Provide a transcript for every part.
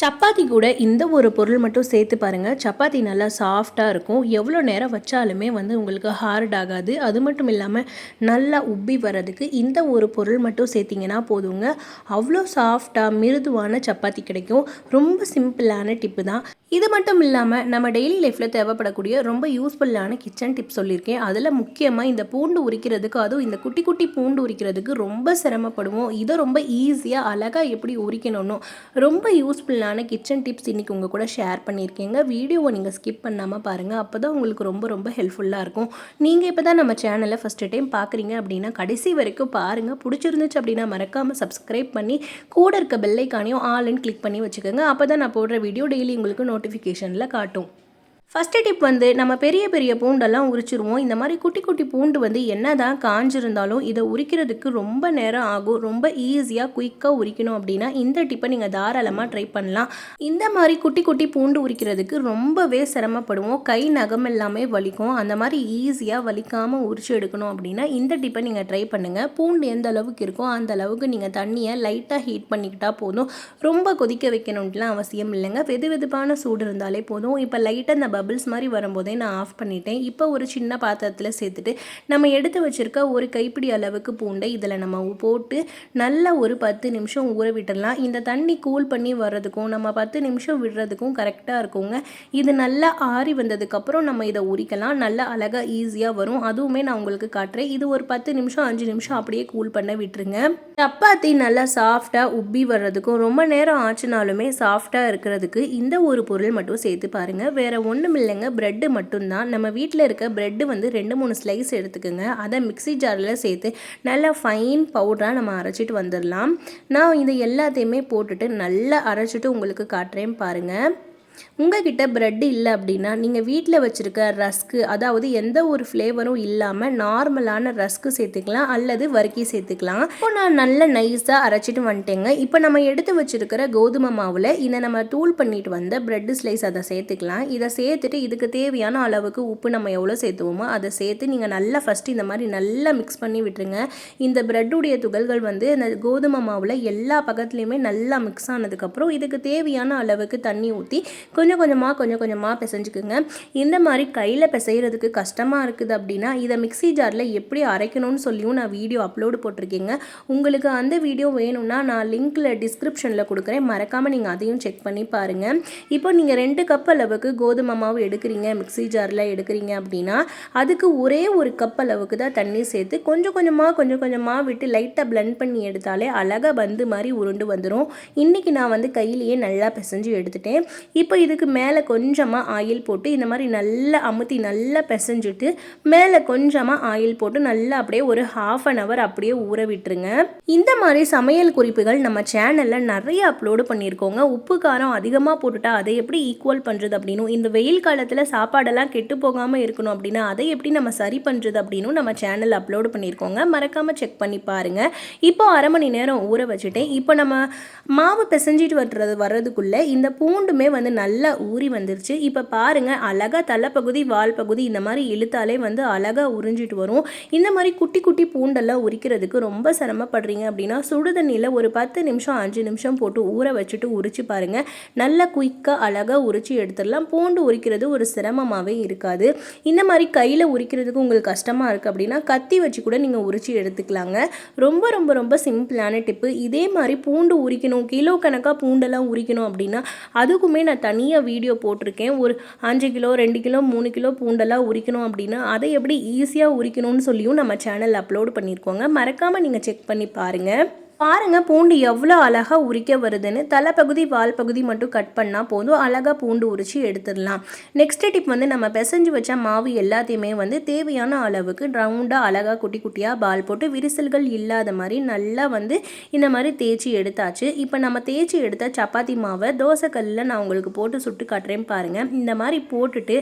சப்பாத்தி கூட இந்த ஒரு பொருள் மட்டும் சேர்த்து பாருங்கள் சப்பாத்தி நல்லா சாஃப்டாக இருக்கும். எவ்வளோ நேரம் வச்சாலுமே வந்து உங்களுக்கு ஹார்ட் ஆகாது. அது மட்டும் இல்லாமல் நல்லா உப்பி வர்றதுக்கு இந்த ஒரு பொருள் மட்டும் சேர்த்திங்கன்னா போதுங்க. அவ்வளோ சாஃப்டாக மிருதுவான சப்பாத்தி கிடைக்கும். ரொம்ப சிம்பிளான டிப்பு தான். இது மட்டும் இல்லாமல் நம்ம டெய்லி லைஃப்பில் தேவைப்படக்கூடிய ரொம்ப யூஸ்ஃபுல்லான கிச்சன் டிப்ஸ் சொல்லியிருக்கேன். அதில் முக்கியமாக இந்த பூண்டு உரிக்கிறதுக்கு அதுவும் இந்த குட்டி குட்டி பூண்டு உரிக்கிறதுக்கு ரொம்ப சிரமப்படுவோம். இதை ரொம்ப ஈஸியாக அழகாக எப்படி உரிக்கணும்னு ரொம்ப யூஸ்ஃபுல்லான கிச்சன் டிப்ஸ் இன்றைக்கி உங்கள் கூட ஷேர் பண்ணியிருக்கேங்க. வீடியோவை நீங்கள் ஸ்கிப் பண்ணாமல் பாருங்கள் அப்போ தான் உங்களுக்கு ரொம்ப ரொம்ப ஹெல்ப்ஃபுல்லாக இருக்கும். நீங்கள் இப்போ தான் நம்ம சேனலை ஃபஸ்ட்டு டைம் பார்க்குறீங்க அப்படின்னா கடைசி வரைக்கும் பாருங்கள் பிடிச்சிருந்துச்சு அப்படின்னா மறக்காமல் சப்ஸ்கிரைப் பண்ணி கூட இருக்க பெல்லைக்கானையும் ஆல்னு கிளிக் பண்ணி வச்சுக்கோங்க. அப்போ தான் நான் போடுற வீடியோ டெய்லி உங்களுக்கு நோட்டிஃபிகேஷனில் காட்டும். ஃபஸ்ட்டு டிப் வந்து நம்ம பெரிய பெரிய பூண்டெல்லாம் உரிச்சிருவோம். இந்த மாதிரி குட்டி குட்டி பூண்டு வந்து என்ன தான் காஞ்சிருந்தாலும் இதை உரிக்கிறதுக்கு ரொம்ப நேரம் ஆகும். ரொம்ப ஈஸியாக குயிக்காக உரிக்கணும் அப்படின்னா இந்த டிப்பை நீங்கள் தாராளமாக ட்ரை பண்ணலாம். இந்த மாதிரி குட்டி குட்டி பூண்டு உரிக்கிறதுக்கு ரொம்பவே சிரமப்படுவோம். கை நகம் எல்லாமே வலிக்கும். அந்த மாதிரி ஈஸியாக வலிக்காமல் உரிச்சு எடுக்கணும் அப்படின்னா இந்த டிப்பை நீங்கள் ட்ரை பண்ணுங்கள் பூண்டு எந்த அளவுக்கு இருக்கோ அந்த அளவுக்கு நீங்கள் தண்ணியை லைட்டாக ஹீட் பண்ணிக்கிட்டால் போதும். ரொம்ப கொதிக்க வைக்கணுன்ட்டுலாம் அவசியம் இல்லைங்க. வெது வெதுப்பான சூடு இருந்தாலே போதும். இப்போ லைட்டாக நம்ம பபிள்ஸ் மாதிரி வரும்போதே நான் ஆஃப் பண்ணிட்டேன். இப்போ ஒரு சின்ன பாத்திரத்தில் சேர்த்துட்டு நம்ம எடுத்து வச்சுருக்க ஒரு கைப்பிடி அளவுக்கு பூண்டை இதில் நம்ம போட்டு நல்லா ஒரு பத்து நிமிஷம் ஊற விட்டுடலாம். இந்த தண்ணி கூல் பண்ணி வர்றதுக்கும் நம்ம பத்து நிமிஷம் விடுறதுக்கும் கரெக்டாக இருக்குங்க. இது நல்லா ஆறி வந்ததுக்கப்புறம் நம்ம இதை உரிக்கலாம். நல்லா அழகாக ஈஸியாக வரும். அதுவுமே நான் உங்களுக்கு காட்டுறேன். இது ஒரு பத்து நிமிஷம் அஞ்சு நிமிஷம் அப்படியே கூல் பண்ண விட்டுருங்க. சப்பாத்தி நல்லா சாஃப்டாக உப்பி வர்றதுக்கும் ரொம்ப நேரம் ஆச்சுனாலுமே சாஃப்டாக இருக்கிறதுக்கு இந்த ஒரு பொருள் மட்டும் சேர்த்து பாருங்கள் வேறு ஒன்று ஒன்றும் இல்லைங்க. ப்ரெட்டு மட்டும்தான். நம்ம வீட்டில் இருக்க ப்ரெட்டு வந்து ரெண்டு மூணு ஸ்லைஸ் எடுத்துக்கோங்க. அதை மிக்ஸி ஜாரில் சேர்த்து நல்லா ஃபைன் பவுடராக நம்ம அரைச்சிட்டு வந்துடலாம். நான் இது எல்லாத்தையுமே போட்டுட்டு நல்லா அரைச்சிட்டு உங்களுக்கு காட்டுறேன் பாருங்கள் உங்ககிட்ட ப்ரெட் இல்லை அப்படின்னா நீங்கள் வீட்டில் வச்சுருக்க ரஸ்க்கு அதாவது எந்த ஒரு ஃப்ளேவரும் இல்லாமல் நார்மலான ரஸ்க்கு சேர்த்துக்கலாம் அல்லது வறுக்கி சேர்த்துக்கலாம். இப்போ நான் நல்ல நைஸாக அரைச்சிட்டு வந்துட்டேங்க. இப்போ நம்ம எடுத்து வச்சுருக்கிற கோதுமை மாவில் இதை நம்ம தூள் பண்ணிட்டு வந்த ப்ரெட் ஸ்லைஸ் அதை சேர்த்துக்கலாம். இதை சேர்த்துட்டு இதுக்கு தேவையான அளவுக்கு உப்பு நம்ம எவ்வளோ சேர்த்துவோமோ அதை சேர்த்து நீங்கள் நல்லா ஃபஸ்ட்டு இந்த மாதிரி நல்லா மிக்ஸ் பண்ணி விட்டுருங்க. இந்த ப்ரெட்டுடைய துகள்கள் வந்து அந்த கோதுமை மாவில் எல்லா பக்கத்துலேயுமே நல்லா மிக்ஸ் ஆனதுக்கப்புறம் இதுக்கு தேவையான அளவுக்கு தண்ணி ஊற்றி கொஞ்சம் கொஞ்சமாக கொஞ்சம் கொஞ்சமாக பிசைஞ்சுக்குங்க. இந்த மாதிரி கையில் பிசைகிறதுக்கு கஷ்டமாக இருக்குது அப்படின்னா இதை மிக்ஸி ஜாரில் எப்படி அரைக்கணும்னு சொல்லியும் நான் வீடியோ அப்லோடு போட்டிருக்கேங்க. உங்களுக்கு அந்த வீடியோ வேணும்னா நான் லிங்க்கில் டிஸ்கிரிப்ஷனில் கொடுக்குறேன். மறக்காமல் நீங்கள் அதையும் செக் பண்ணி பாருங்கள் இப்போ நீங்கள் ரெண்டு கப் அளவுக்கு கோதுமை மாவு எடுக்கிறீங்க மிக்ஸி ஜாரில் எடுக்கிறீங்க அப்படின்னா அதுக்கு ஒரே ஒரு கப் அளவுக்கு தான் தண்ணி சேர்த்து கொஞ்சம் கொஞ்சமாக கொஞ்சம் கொஞ்சமாக விட்டு லைட்டாக பிளெண்ட் பண்ணி எடுத்தாலே அழகாக பந்து மாதிரி உருண்டு வந்துடும் இன்றைக்கி நான் வந்து கையிலேயே நல்லா பிசைஞ்சு எடுத்துட்டேன். இப்போ இப்போ இதுக்கு மேலே கொஞ்சமாக ஆயில் போட்டு இந்த மாதிரி நல்லா அமுத்தி நல்லா பிசைஞ்சிட்டு மேலே கொஞ்சமாக ஆயில் போட்டு நல்லா அப்படியே ஒரு ஹாஃப் அன் ஹவர் அப்படியே ஊற விட்டுருங்க. இந்த மாதிரி சமையல் குறிப்புகள் நம்ம சேனலில் நிறைய அப்லோடு பண்ணியிருக்கோங்க. உப்பு காரம் அதிகமாக போட்டுட்டா அதை எப்படி ஈக்குவல் பண்ணுறது அப்படின்னும் இந்த வெயில் காலத்தில் சாப்பாடெல்லாம் கெட்டு போகாமல் இருக்கணும் அப்படின்னா அதை எப்படி நம்ம சரி பண்ணுறது அப்படின்னும் நம்ம சேனல் அப்லோடு பண்ணியிருக்கோங்க. மறக்காமல் செக் பண்ணி பாருங்கள் இப்போ அரை மணி நேரம் ஊற வச்சுட்டேன். இப்போ நம்ம மாவு பிசைஞ்சிட்டு வர்றது வர்றதுக்குள்ளே இந்த பூண்டுமே வந்து நல்லா ஊறி வந்துருச்சு. இப்போ பாருங்கள் அழகாக தலைப்பகுதி வால் பகுதி இந்த மாதிரி இழுத்தாலே வந்து அழகாக உறிஞ்சிட்டு வரும். இந்த மாதிரி குட்டி குட்டி பூண்டெல்லாம் உரிக்கிறதுக்கு ரொம்ப சிரமப்படுறீங்க அப்படின்னா சுடு தண்ணியில் ஒரு பத்து நிமிஷம் அஞ்சு நிமிஷம் போட்டு ஊற வச்சுட்டு உரிச்சு பாருங்கள் நல்லா குயிக்காக அழகாக உரிச்சு எடுத்துடலாம். பூண்டு உரிக்கிறது ஒரு சிரமமாகவே இருக்காது. இந்த மாதிரி கையில் உரிக்கிறதுக்கு உங்களுக்கு கஷ்டமாக இருக்குது அப்படின்னா கத்தி வச்சு கூட நீங்கள் உரிச்சு எடுத்துக்கலாங்க. ரொம்ப ரொம்ப ரொம்ப சிம்பிளான டிப்பு. இதே மாதிரி பூண்டு உரிக்கணும் கிலோ கணக்காக பூண்டெல்லாம் உரிக்கணும் அப்படின்னா அதுக்குமே நான் தனியாக வீடியோ போட்டிருக்கேன். ஒரு அஞ்சு கிலோ ரெண்டு கிலோ மூணு கிலோ பூண்டெல்லாம் உரிக்கணும் அப்படின்னா அதை எப்படி ஈஸியாக உரிக்கணும்னு சொல்லியும் நம்ம சேனல் அப்லோட் பண்ணியிருக்கோங்க. மறக்காமல் நீங்கள் செக் பண்ணி பாருங்கள் பாருங்க பூண்டு எவ்வளோ அழகாக உரிக்க வருதுன்னு. தலைப்பகுதி வால் பகுதி மட்டும் கட் பண்ணால் போதும். அழகாக பூண்டு உரிச்சு எடுத்துடலாம். நெக்ஸ்ட் டிப் வந்து நம்ம பிசைஞ்சு வச்ச மாவு எல்லாத்தையுமே வந்து தேவையான அளவுக்கு ரவுண்டாக அழகாக குட்டி குட்டியாக பால் போட்டு விரிசல்கள் இல்லாத மாதிரி நல்லா வந்து இந்த மாதிரி தேய்ச்சி எடுத்தாச்சு. இப்போ நம்ம தேய்ச்சி எடுத்த சப்பாத்தி மாவை தோசைக்கல்லில் நான் உங்களுக்கு போட்டு சுட்டு காட்டுறேன் பாருங்கள் இந்த மாதிரி போட்டுட்டு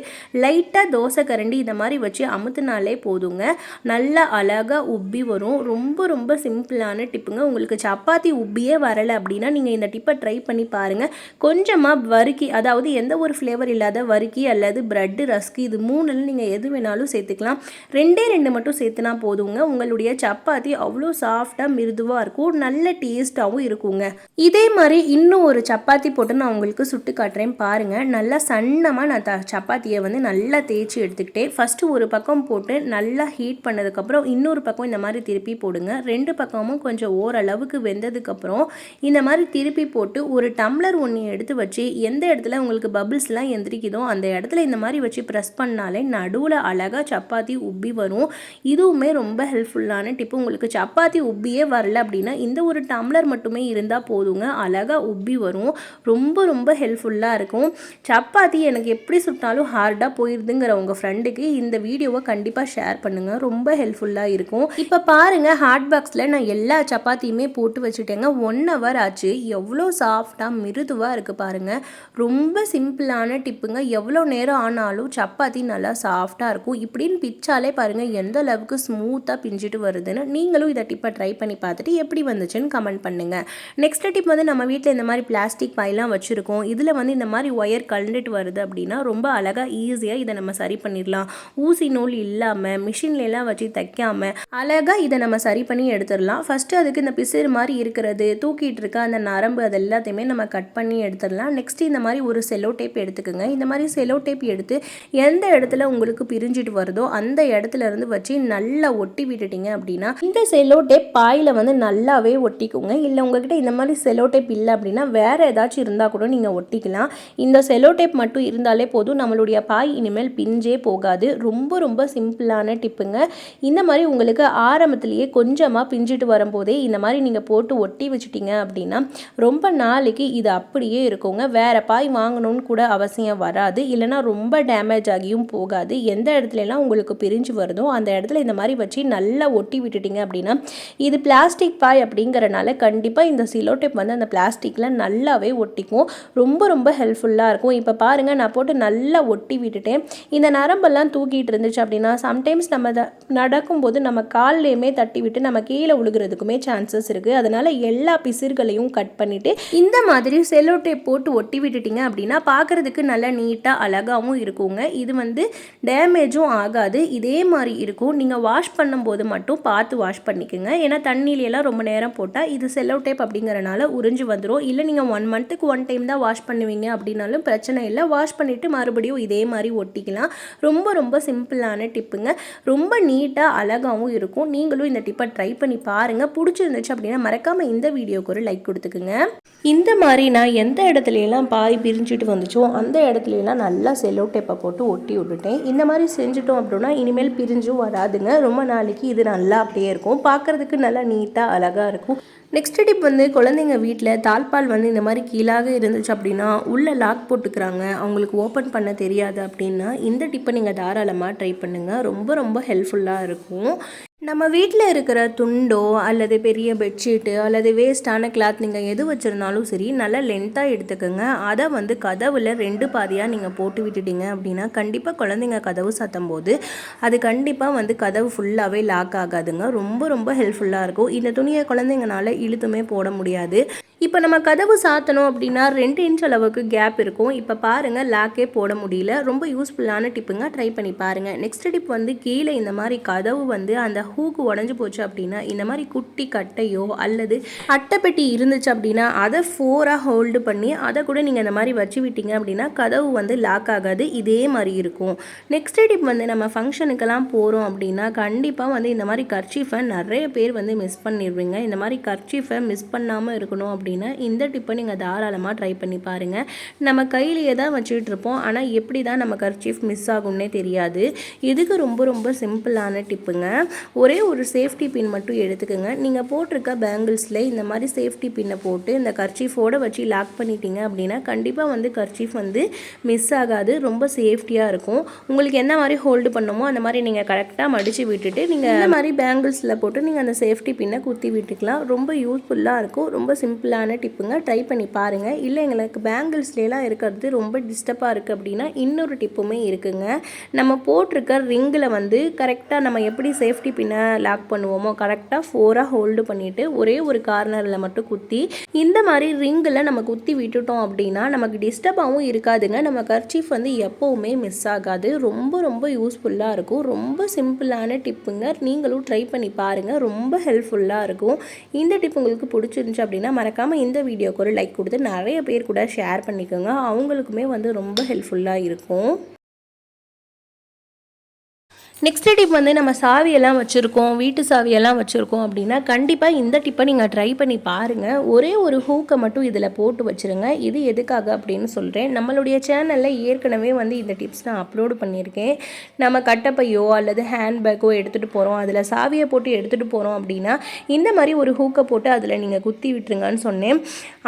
லைட்டாக தோசை கரண்டி இந்த மாதிரி வச்சு அமுத்துனாலே போதுங்க. நல்லா அழகாக உப்பி வரும். ரொம்ப ரொம்ப சிம்பிளான டிப்புங்க உங்களுக்கு உங்களுக்கு சப்பாத்தி உப்பியே வரலை அப்படின்னா நீங்கள் இந்த டிப்பை ட்ரை பண்ணி பாருங்கள் கொஞ்சமாக வறுக்கி அதாவது எந்த ஒரு ஃப்ளேவர் இல்லாத வறுக்கி அல்லது ப்ரெட்டு ரஸ்க்கு இது மூணில் நீங்கள் எது வேணாலும் சேர்த்துக்கலாம். ரெண்டே ரெண்டு மட்டும் சேர்த்துனா போதுங்க. உங்களுடைய சப்பாத்தி அவ்வளோ சாஃப்டாக மிருதுவாக இருக்கும். நல்ல டேஸ்ட்டாகவும் இருக்குங்க. இதே மாதிரி இன்னும் ஒரு சப்பாத்தி போட்டு நான் உங்களுக்கு சுட்டு காட்டுறேன் பாருங்கள் நல்லா சன்னமாக நான் த சப்பாத்தியை வந்து நல்லா தேய்ச்சி எடுத்துக்கிட்டேன் ஃபஸ்ட்டு ஒரு பக்கம் போட்டு நல்லா ஹீட் பண்ணதுக்கப்புறம் இன்னொரு பக்கம் இந்த மாதிரி திருப்பி போடுங்க. ரெண்டு பக்கமும் கொஞ்சம் ஓரளவு அளவுக்கு வெந்ததுக்கப்புறம் இந்த மாதிரி திருப்பி போட்டு ஒரு டம்ளர் ஒன்று எடுத்து வச்சு எந்த இடத்துல உங்களுக்கு பபிள்ஸ்லாம் எந்திரிக்குதோ அந்த இடத்துல இந்த மாதிரி வச்சு ப்ரெஸ் பண்ணாலே நடுவில் அழகாக சப்பாத்தி உப்பி வரும். இதுவுமே ரொம்ப ஹெல்ப்ஃபுல்லான டிப்பு உங்களுக்கு சப்பாத்தி உப்பியே வரல அப்படின்னா இந்த ஒரு டம்ளர் மட்டுமே இருந்தால் போதுங்க. அழகாக உப்பி வரும். ரொம்ப ரொம்ப ஹெல்ப்ஃபுல்லாக இருக்கும். சப்பாத்தி எனக்கு எப்படி சுட்டாலும் ஹார்டாக போயிடுதுங்கிற உங்கள் ஃப்ரெண்டுக்கு இந்த வீடியோவை கண்டிப்பாக ஷேர் பண்ணுங்கள் ரொம்ப ஹெல்ப்ஃபுல்லாக இருக்கும். இப்போ பாருங்கள் ஹார்ட் பாக்ஸில் நான் எல்லா சப்பாத்தியுமே போட்டு வச்சுட்டேங்க. ஒன் ஹவர் ஆச்சு. எவ்வளோ சாஃப்டாக மிருதுவாக இருக்குது பாருங்கள் ரொம்ப சிம்பிளான டிப்புங்க எவ்வளோ நேரம் ஆனாலும் சப்பாத்தி நல்லா சாஃப்டாக இருக்கும். இப்படின்னு பிச்சாலே பாருங்கள் எந்த அளவுக்கு ஸ்மூத்தாக பிஞ்சிட்டு வருதுன்னு நீங்களும் இதை டிப்பை ட்ரை பண்ணி பார்த்துட்டு எப்படி வந்துச்சுன்னு கமெண்ட் பண்ணுங்கள் நெக்ஸ்ட் டிப் வந்து நம்ம வீட்டில் இந்த மாதிரி பிளாஸ்டிக் பைலாம் வச்சுருக்கோம். இதில் வந்து இந்த மாதிரி ஒயர் கலந்துட்டு வருது அப்படின்னா ரொம்ப அழகாக ஈஸியாக இதை நம்ம சரி பண்ணிடலாம். ஊசி நூல் இல்லாமல் மிஷின்லாம் வச்சு தைக்காமல் அழகாக இதை நம்ம சரி பண்ணி எடுத்துடலாம். ஃபஸ்ட்டு அதுக்கு இந்த பிசிறு மாதிரி இருக்கிறது தூக்கிட்டு இருக்க அந்த நரம்பு அது எல்லாத்தையுமே நம்ம கட் பண்ணி எடுத்துடலாம். நெக்ஸ்ட் இந்த மாதிரி ஒரு செலோ டேப் எடுத்துக்கோங்க. இந்த மாதிரி செலோ டேப் எடுத்து எந்த இடத்துல உங்களுக்கு பிரிஞ்சிட்டு வருதோ அந்த இடத்துல இருந்து வச்சு நல்லா ஒட்டி விட்டுட்டீங்க அப்படின்னா இந்த செலோ டேப் பாயில் வந்து நல்லாவே ஒட்டிக்கோங்க. இல்லை உங்ககிட்ட இந்த மாதிரி செலோ டேப் இல்லை அப்படின்னா வேறு ஏதாச்சும் இருந்தால் கூட நீங்கள் ஒட்டிக்கலாம். இந்த செலோ டேப் மட்டும் இருந்தாலே போதும். நம்மளுடைய பாய் இனிமேல் பிஞ்சே போகாது. ரொம்ப ரொம்ப சிம்பிளான டிப்புங்க இந்த மாதிரி உங்களுக்கு ஆரம்பத்திலேயே கொஞ்சமாக பிஞ்சிட்டு வரும்போதே இந்த மாதிரி நீங்கள் போட்டு ஒட்டி வச்சுட்டீங்க அப்படின்னா ரொம்ப நாளைக்கு இது அப்படியே இருக்குங்க. வேறு பாய் வாங்கணும்னு கூட அவசியம் வராது. இல்லைனா ரொம்ப டேமேஜ் ஆகியும் போகாது. எந்த இடத்துலலாம் உங்களுக்கு பிரிஞ்சு வருதோ அந்த இடத்துல இந்த மாதிரி வச்சு நல்லா ஒட்டி விட்டுட்டிங்க அப்படின்னா இது பிளாஸ்டிக் பாய் அப்படிங்கிறனால கண்டிப்பாக இந்த சிலோ டேப் வந்து அந்த பிளாஸ்டிக்கில் நல்லாவே ஒட்டிக்கும். ரொம்ப ரொம்ப ஹெல்ப்ஃபுல்லாக இருக்கும். இப்போ பாருங்கள் நான் போட்டு நல்லா ஒட்டி விட்டுட்டேன். இந்த நரம்பெல்லாம் தூக்கிட்டு இருந்துச்சு அப்படின்னா சம்டைம்ஸ் நம்ம நடக்கும்போது நம்ம கால்லையுமே தட்டி விட்டு நம்ம கீழே விழுகிறதுக்குமே சான்சஸ் இருக்குது அதனால் எல்லா பிசிர்களையும் கட் பண்ணிவிட்டு இந்த மாதிரி செல்லோ டேப் போட்டு ஒட்டி விட்டுட்டீங்க அப்படின்னா பார்க்குறதுக்கு நல்லா நீட்டாக அழகாகவும் இருக்குங்க. இது வந்து டேமேஜும் ஆகாது. இதே மாதிரி இருக்கும். நீங்கள் வாஷ் பண்ணும்போது மட்டும் பார்த்து வாஷ் பண்ணிக்கோங்க. ஏன்னா தண்ணியிலலாம் ரொம்ப நேரம் போட்டால் இது செல்லோ டேப் அப்படிங்கிறனால உறிஞ்சு வந்துடும் இல்லை நீங்கள் ஒன் மந்த்துக்கு ஒன் டைம் தான் வாஷ் பண்ணுவீங்க அப்படின்னாலும் பிரச்சனை இல்லை. வாஷ் பண்ணிவிட்டு மறுபடியும் இதே மாதிரி ஒட்டிக்கலாம். ரொம்ப ரொம்ப சிம்பிளான டிப்புங்க. ரொம்ப நீட்டாக அழகாகவும் இருக்கும். நீங்களும் இந்த டிப்பை ட்ரை பண்ணி பாருங்கள் பிடிச்சிருந்துச்சு அப்படின்னா மறக்காமல் இந்த வீடியோக்கு ஒரு லைக் கொடுத்துக்குங்க. இந்த மாதிரி நான் எந்த இடத்துலலாம் பாய் பிரிஞ்சுட்டு வந்துச்சோ அந்த இடத்துல எல்லாம் நல்லா செல்லோ டேப்பை போட்டு ஒட்டி விட்டுட்டேன். இந்த மாதிரி செஞ்சுட்டோம் அப்படின்னா இனிமேல் பிரிஞ்சும் வராதுங்க. ரொம்ப நாளைக்கு இது நல்லா அப்படியே இருக்கும். பார்க்குறதுக்கு நல்லா நீட்டாக அழகாக இருக்கும். நெக்ஸ்ட் டிப் வந்து குழந்தைங்க வீட்டில் தாழ்பால் வந்து இந்த மாதிரி கீழாக இருந்துச்சு அப்படின்னா உள்ளே லாக் போட்டுக்கிறாங்க. அவங்களுக்கு ஓப்பன் பண்ண தெரியாது அப்படின்னா இந்த டிப்பை நீங்கள் தாராளமாக ட்ரை பண்ணுங்கள் ரொம்ப ரொம்ப ஹெல்ப்ஃபுல்லாக இருக்கும். நம்ம வீட்டில் இருக்கிற துண்டோ அல்லது பெரிய பெட்ஷீட்டு அல்லது வேஸ்டான கிளாத் நீங்கள் எது வச்சுருந்தாலும் சரி நல்லா லென்த்தாக எடுத்துக்கோங்க. அதை வந்து கதவில் ரெண்டு பாதியாக நீங்கள் போட்டு விட்டுட்டீங்க அப்படின்னா கண்டிப்பாக குழந்தைங்க கதவு சத்தம் போது அது கண்டிப்பாக வந்து கதவு ஃபுல்லாகவே லாக் ஆகாதுங்க. ரொம்ப ரொம்ப ஹெல்ப்ஃபுல்லாக இருக்கும். இந்த துணியை குழந்தைங்கனால இழுத்துமே போட முடியாது. இப்போ நம்ம கதவு சாத்தணும் அப்படின்னா ரெண்டு இன்ச் அளவுக்கு கேப் இருக்கும். இப்போ பாருங்கள் லாக்கே போட முடியல. ரொம்ப யூஸ்ஃபுல்லான டிப்புங்க. ட்ரை பண்ணி பாருங்கள் நெக்ஸ்ட் டிப் வந்து கீழே இந்த மாதிரி கதவு வந்து அந்த ஹூக்கு உடஞ்சி போச்சு அப்படின்னா இந்த மாதிரி குட்டி கட்டையோ அல்லது அட்டைப்பெட்டி இருந்துச்சு அப்படின்னா அதை ஃபோராக ஹோல்டு பண்ணி அதை கூட நீங்கள் இந்த மாதிரி வச்சு விட்டீங்க அப்படின்னா கதவு வந்து லாக் ஆகாது. இதே மாதிரி இருக்கும். நெக்ஸ்ட் டிப் வந்து நம்ம ஃபங்க்ஷனுக்கெல்லாம் போகிறோம் அப்படின்னா கண்டிப்பாக வந்து இந்த மாதிரி கர்ச்சீஃபை நிறைய பேர் வந்து மிஸ் பண்ணிடுவீங்க இந்த மாதிரி கர்ச்சீஃபை மிஸ் பண்ணாமல் இருக்கணும் அப்படின்னு அப்படின்னா இந்த டிப்பை நீங்கள் தாராளமாக ட்ரை பண்ணி பாருங்கள் நம்ம கையிலேயே தான் வச்சுட்டு இருப்போம். ஆனால் எப்படி தான் நம்ம கர்ச்சீஃப் மிஸ் ஆகும்னே தெரியாது. இதுக்கு ரொம்ப ரொம்ப சிம்பிளான டிப்புங்க. ஒரே ஒரு சேஃப்டி பின் மட்டும் எடுத்துக்கோங்க. நீங்கள் போட்டிருக்க பேங்கிள்ஸில் இந்த மாதிரி சேஃப்டி பின்னை போட்டு இந்த கர்ச்சீஃபோடு வச்சு லாக் பண்ணிட்டீங்க அப்படின்னா கண்டிப்பாக வந்து கர்ச்சீஃப் வந்து மிஸ் ஆகாது. ரொம்ப சேஃப்டியாக இருக்கும். உங்களுக்கு என்ன மாதிரி ஹோல்டு பண்ணுமோ அந்த மாதிரி நீங்கள் கரெக்டாக மடித்து விட்டுட்டு நீங்கள் இந்த மாதிரி பேங்கிள்ஸில் போட்டு நீங்கள் அந்த சேஃப்டி பின்னை குத்தி விட்டுக்கலாம். ரொம்ப யூஸ்ஃபுல்லாக இருக்கும். ரொம்ப சிம்பிளாக சிம்பிளான டிப்புங்க. ட்ரை பண்ணி பாருங்கள் இல்லை எங்களுக்கு பேங்கிள்ஸ்லாம் இருக்கிறது ரொம்ப டிஸ்டர்பாக இருக்குது அப்படின்னா இன்னொரு டிப்புமே இருக்குங்க. நம்ம போட்டிருக்க ரிங்கில் வந்து கரெக்டாக நம்ம எப்படி சேஃப்டி பின்னை லாக் பண்ணுவோமோ கரெக்டாக ஃபோராக ஹோல்டு பண்ணிவிட்டு ஒரே ஒரு கார்னரில் மட்டும் குத்தி இந்த மாதிரி ரிங்கில் நம்ம குத்தி விட்டுட்டோம் அப்படின்னா நமக்கு டிஸ்டர்பாகவும் இருக்காதுங்க. நம்ம கர்ச்சீஃப் வந்து எப்போவுமே மிஸ் ஆகாது. ரொம்ப ரொம்ப யூஸ்ஃபுல்லாக இருக்கும். ரொம்ப சிம்பிளான டிப்புங்க. நீங்களும் ட்ரை பண்ணி பாருங்கள் ரொம்ப ஹெல்ப்ஃபுல்லாக இருக்கும். இந்த டிப் உங்களுக்கு பிடிச்சிருந்துச்சு அப்படின்னா மறக்காமல் இந்த வீடியோக்கு ஒரு லைக் கொடுத்து நிறைய பேர் கூட ஷேர் பண்ணிக்கோங்க. அவங்களுக்குமே வந்து ரொம்ப ஹெல்ப்ஃபுல்லாக இருக்கும். நெக்ஸ்ட் டிப் வந்து நம்ம சாவியெல்லாம் வச்சுருக்கோம் வீட்டு சாவியெல்லாம் வச்சுருக்கோம் அப்படின்னா கண்டிப்பாக இந்த டிப்பை நீங்கள் ட்ரை பண்ணி பாருங்கள் ஒரே ஒரு ஹூக்கை மட்டும் இதில் போட்டு வச்சுருங்க. இது எதுக்காக அப்படின்னு சொல்கிறேன் நம்மளுடைய சேனலில் ஏற்கனவே வந்து இந்த டிப்ஸ் நான் அப்லோடு பண்ணியிருக்கேன். நம்ம கட்டப்பையோ அல்லது ஹேண்ட்பேக்கோ எடுத்துகிட்டு போகிறோம் அதில் சாவியை போட்டு எடுத்துகிட்டு போகிறோம் அப்படின்னா இந்த மாதிரி ஒரு ஹூக்கை போட்டு அதில் நீங்கள் குத்தி விட்டுருங்கன்னு சொன்னேன்.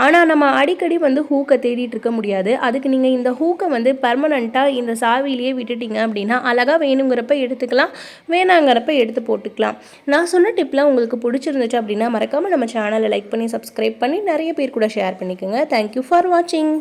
ஆனால் நம்ம அடிக்கடி வந்து ஹூக்கை தேடிட்டு இருக்க முடியாது. அதுக்கு நீங்கள் இந்த ஹூக்கை வந்து பர்மனண்ட்டாக இந்த சாவியிலேயே விட்டுட்டீங்க அப்படின்னா அழகாக வேணுங்கிறப்ப எடுத்து எடுத்துக்கலாம். வேணாங்கிறப்ப எடுத்து போட்டுக்கலாம். நான் சொன்ன டிப்லாம் உங்களுக்கு பிடிச்சிருந்துச்சு அப்படின்னா மறக்காமல் நம்ம சேனலை லைக் பண்ணி சப்ஸ்கிரைப் பண்ணி நிறைய பேர் கூட ஷேர் பண்ணிக்கோங்க. தேங்க்யூ ஃபார் வாட்சிங்